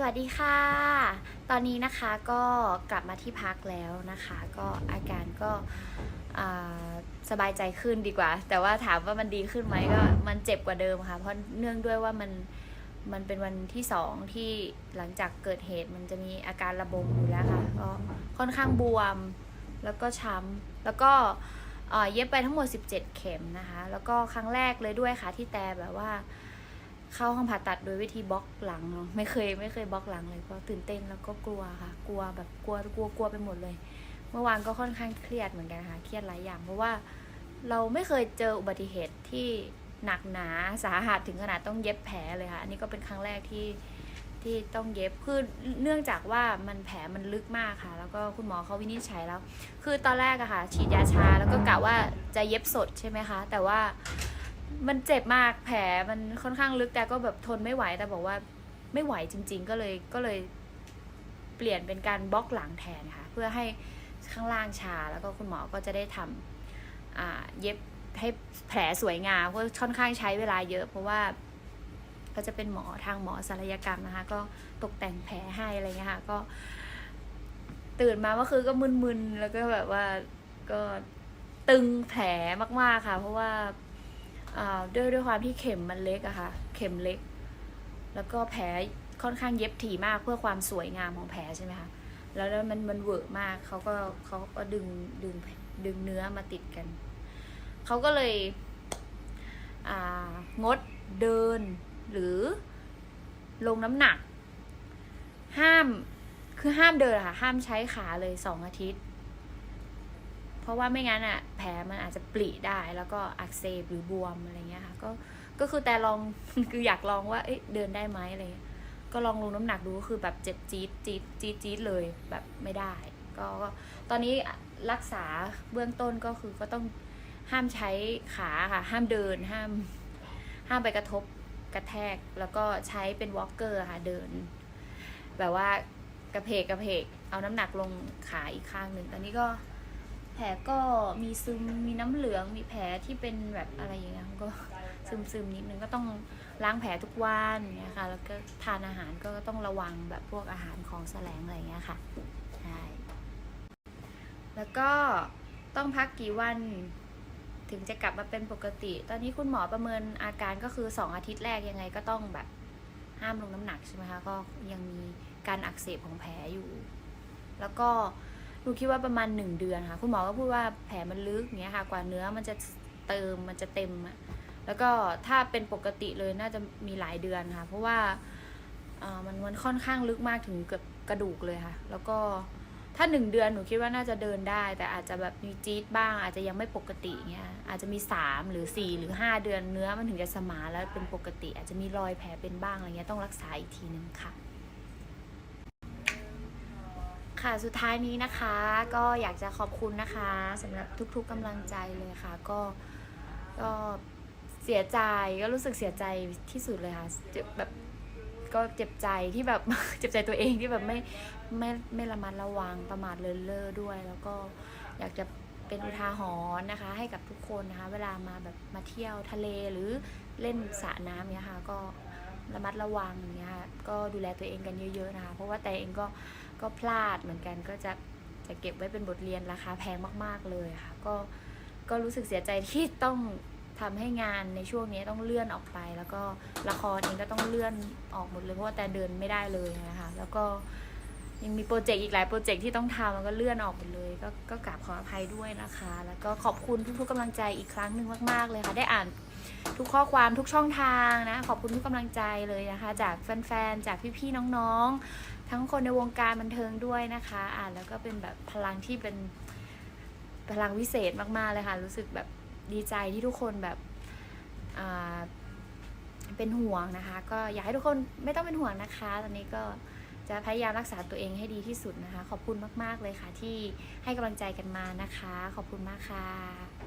สวัสดีค่ะ ตอนนี้นะคะก็กลับมาที่พักแล้วนะคะ ก็อาการก็สบายใจขึ้นดีกว่า แต่ว่าถามว่ามันดีขึ้นไหมก็มันเจ็บกว่าเดิมค่ะ เพราะเนื่องด้วยว่ามันมันเป็นวันที่สองที่หลังจากเกิดเหตุมันจะมีอาการระบมอยู่แล้วค่ะก็ค่อนข้างบวมแล้วก็ช้ำแล้วก็เอ่อเย็บไปทั้งหมด 17 เข็มนะคะ แล้วก็ครั้งแรกเลยด้วยค่ะที่แต่แบบว่า เข้าห้องผ่าตัดโดยวิธีบล็อกหลังเนาะไม่เคยไม่เคยบล็อกหลังเลยเพราะตื่นเต้นแล้วก็กลัวค่ะ กลัวแบบกลัวกลัวกลัวไปหมดเลย เมื่อวานก็ค่อนข้างเครียดเหมือนกันค่ะเครียดหลายอย่างเพราะว่าเราไม่เคยเจออุบัติเหตุที่หนักหนาสาหัสถึงขนาดต้องเย็บแผลเลยค่ะอันนี้ก็เป็นครั้งแรกที่ที่ต้องเย็บคือเนื่องจากว่ามันแผลมันลึกมากค่ะ แล้วก็คุณหมอเขาวินิจฉัยแล้ว คือตอนแรกอะค่ะ ฉีดยาชาแล้วก็กะว่าจะเย็บสดใช่ไหมคะ แต่ว่า มันเจ็บมากแผลมันค่อนข้างลึกแต่ก็แบบทนไม่ไหวแต่บอกว่าไม่ไหวจริง ๆ ก็เลยก็เลยเปลี่ยนเป็นการบล็อกหลังแทนค่ะ เพื่อให้ข้างล่างชาแล้วก็คุณหมอก็จะได้ทำอ่าเย็บให้แผลสวยงามเพราะค่อนข้างใช้เวลาเยอะ เพราะว่าก็จะเป็นหมอทางหมอศัลยกรรมนะคะ ก็ตกแต่งแผลให้อะไรเงี้ยค่ะก็ ตื่นมาเมื่อคืนก็มึนๆแล้วก็แบบว่าก็ตึงแผลมากๆค่ะ เพราะว่า ด้วยด้วยความที่เข็มมันเล็กอะค่ะ เข็มเล็ก แล้วก็แผลค่อนข้างเย็บถี่มากเพื่อความสวยงามของแผลใช่ไหมคะ แล้วแล้วมันมันเวอร์มากเขาก็เขาก็ดึงดึงดึงเนื้อมาติดกัน เขาก็เลยงดเดินหรือลงน้ำหนัก ห้ามคือห้ามเดินค่ะ ห้ามใช้ขาเลยสองอาทิตย์ ราะว่าไม่งั้นอะแผลมันอาจจะปริได้แล้วก็อักเสบหรือบวมอะไรเงี้ยค่ะก็ก็คือแต่ลองคืออยากลองว่าเอ๊ะเดินได้ไหมอะไรก็ลองลงน้ำหนักดูก็คือแบบเจ็บจี๊ดจี๊ดจี๊ดจี๊ดเลยแบบไม่ได้ก็ก็ตอนนี้รักษาเบื้องต้นก็คือก็ต้องห้ามใช้ขาค่ะ ห้ามเดินห้าม ห้ามไปกระทบกระแทกแล้วก็ใช้เป็นวอล์กเกอร์ค่ะเดิน แบบว่ากระเพกกระเพกเอาน้ำหนักลงขาอีกข้างหนึ่งตอนนี้ก็ แผลก็มีซึมมีน้ำเหลืองมีแผลที่เป็นแบบอะไรอย่างเงี้ยก็ซึมซึมนิดนึงก็ต้องล้างแผลทุกวันเงี้ยค่ะแล้วก็ทานอาหารก็ต้องระวังแบบพวกอาหารของแสลงอะไรเงี้ยค่ะใช่แล้วก็ต้องพักกี่วันถึงจะกลับมาเป็นปกติ ตอนนี้คุณหมอประเมินอาการก็คือสองอาทิตย์แรกยังไงก็ต้องแบบห้ามลงน้ำหนักใช่ไหมคะก็ยังมีการอักเสบของแผลอยู่ แล้วก็ หนูคิดว่าประมาณหนึ่งเดือนค่ะ คุณหมอก็พูดว่าแผลมันลึกอย่างเงี้ยค่ะ กว่าเนื้อมันจะเติมมันจะเต็มอะแล้วก็ถ้าเป็นปกติเลยน่าจะมีหลายเดือนค่ะ เพราะว่ามันมันค่อนข้างลึกมากถึงเกือบกระดูกเลยค่ะ แล้วก็ถ้าหนึ่งเดือนหนูคิดว่าน่าจะเดินได้ แต่อาจจะแบบมีจี๊ดบ้าง อาจจะยังไม่ปกติเงี้ยอาจจะมีสามหรือสี่หรือห้าเดือนเนื้อมันถึงจะสมานแล้วเป็นปกติ อาจจะมีรอยแผลเป็นบ้างอะไรเงี้ยต้องรักษาอีกทีนึงค่ะ ค่ะสุดท้ายนี้นะคะ ก็อยากจะขอบคุณนะคะสำหรับทุกๆกำลังใจเลยค่ะ ก็ก็เสียใจก็รู้สึกเสียใจที่สุดเลยค่ะเจ็บแบบก็เจ็บใจที่แบบเจ็บใจตัวเองที่แบบไม่ไม่ไม่ระมัดระวังประมาทเลินเล่อด้วย แล้วก็อยากจะเป็นอุทาหรณ์นะคะ ให้กับทุกคนนะคะ เวลามาแบบมาเที่ยวทะเลหรือเล่นสระน้ำเนี้ยค่ะ ก็ระมัดระวังอย่างเงี้ยค่ะก็ดูแลตัวเองกันเยอะ ๆนะคะ เพราะว่าแต่เองก็ ก็พลาดเหมือนกันก็จะจะเก็บไว้เป็นบทเรียนราคาแพงมาก ๆ เลยค่ะ ก็ก็รู้สึกเสียใจที่ต้องทำให้งานในช่วงนี้ต้องเลื่อนออกไป แล้วก็ละครเองก็ต้องเลื่อนออกหมดเลยเพราะว่าแต่เดินไม่ได้เลยนะคะ แล้วก็ ยังมีโปรเจกต์อีกหลายโปรเจกต์ที่ต้องทำแล้วก็เลื่อนออกหมดเลย ก็ก็กราบขออภัยด้วยนะคะ แล้วก็ขอบคุณทุกๆกำลังใจอีกครั้งหนึ่งมากๆเลยค่ะ ได้อ่านทุกข้อความทุกช่องทางนะ ขอบคุณทุกกำลังใจเลยนะคะ จากแฟนๆจากพี่ๆน้องๆ ทั้งคนในวงการบันเทิงด้วยนะคะ อ่านแล้วก็เป็นแบบพลังที่เป็นพลังวิเศษมากๆเลยค่ะ รู้สึกแบบดีใจที่ทุกคนแบบเป็นห่วงนะคะ ก็อยากให้ทุกคนไม่ต้องเป็นห่วงนะคะ ตอนนี้ก็ จะพยายามรักษาตัวเองให้ดีที่สุดนะคะ ขอบคุณมาก ๆ เลยค่ะที่ให้กำลังใจกันมานะคะ ขอบคุณมากค่ะ